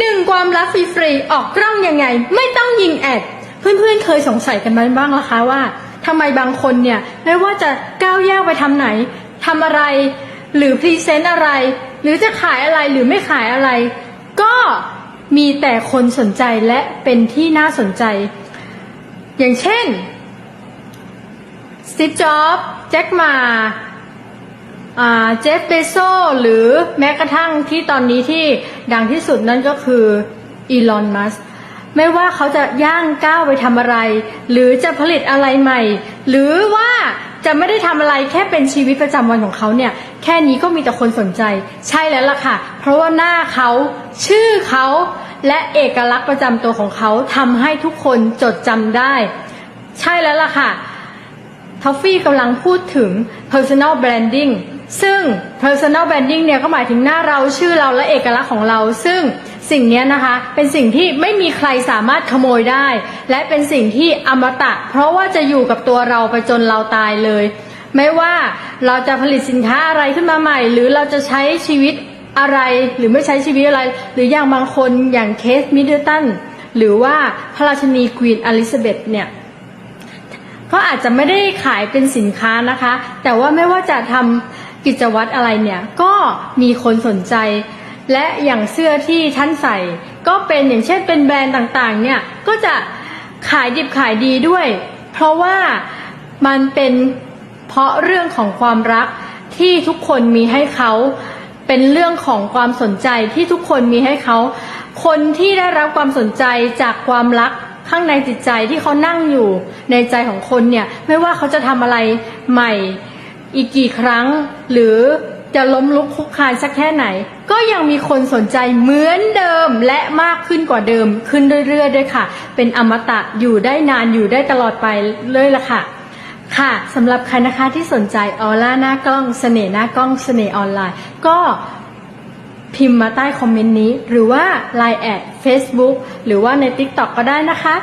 หนึ่งความรักฟรีๆออกกล้องยังไง ไม่ต้องยิงแอดเพื่อนๆเคยสงสัยกันไหมบ้างล่ะคะว่าทำไมบางคนเนี่ยไม่ว่าจะก้าวย่างไปทำไหนทำอะไร หรือพรีเซนต์อะไร หรือจะขายอะไรหรือไม่ขายอะไร ก็มีแต่คนสนใจและเป็นที่น่าสนใจ อย่างเช่นสตีฟจ็อบแจ็คมา เจฟเบโซหรือแม้กระทั่งที่ตอนนี้ที่ดังที่สุดนั่นก็คืออีลอนมัสไม่ว่าเขาจะย่างก้าวไปทำอะไร หรือจะผลิตอะไรใหม่ หรือว่าจะไม่ได้ทำอะไรแค่เป็นชีวิตประจำวันของเขาเนี่ย แค่นี้ก็มีแต่คนสนใจ ใช่แล้วล่ะค่ะ เพราะว่าหน้าเขาชื่อเขาและเอกลักษณ์ประจำตัวของเขาทำให้ทุกคนจดจำได้ ใช่แล้วล่ะค่ะทอฟฟี่กำลังพูดถึง personal branding ซึ่ง personal branding เนี่ยก็หมายถึงหน้าเราชื่อเราและเอกลักษณ์ของเรา ซึ่งสิ่งนี้นะคะเป็นสิ่งที่ไม่มีใครสามารถขโมยได้ และเป็นสิ่งที่อมตะ เพราะว่าจะอยู่กับตัวเราไปจนเราตายเลย ไม่ว่าเราจะผลิตสินค้าอะไรขึ้นมาใหม่ หรือเราจะใช้ชีวิตอะไรหรือไม่ใช้ชีวิตอะไร หรืออย่างบางคนอย่างเคสมิดเดิลตันหรือว่าพระราชนีควีนอลิซาเบธเนี่ยก็อาจจะไม่ได้ขายเป็นสินค้านะคะ แต่ว่าไม่ว่าจะทำ กิจวัตรอะไรเนี่ยก็มีคนสนใจ และอย่างเสื้อที่ท่านใส่ ก็เป็นอย่างเช่นเป็นแบรนด์ต่างๆเนี่ยก็จะขายดิบขายดีด้วย เพราะว่ามันเป็นเพราะเรื่องของความรักที่ทุกคนมีให้เขาเป็นเรื่องของความสนใจที่ทุกคนมีให้เขา คนที่ได้รับความสนใจจากความรักข้างในจิตใจที่เขานั่งอยู่ในใจของคนเนี่ยไม่ว่าเขาจะทำอะไรใหม่ อีกกี่ครั้ง หรือจะล้มลุกคลุกคานสักแค่ไหน ก็ยังมีคนสนใจเหมือนเดิมและมากขึ้นกว่าเดิมขึ้นเรื่อยๆด้วยค่ะ เป็นอมตะอยู่ได้นานอยู่ได้ตลอดไปเลยละค่ะ ค่ะสำหรับใครนะคะที่สนใจออร่าหน้ากล้องเสน่ห์หน้ากล้องเสน่ห์ออนไลน์ ก็พิมพ์มาใต้คอมเมนต์นี้ หรือว่า Line แอด Facebook หรือว่าใน TikTok ก็ได้นะคะ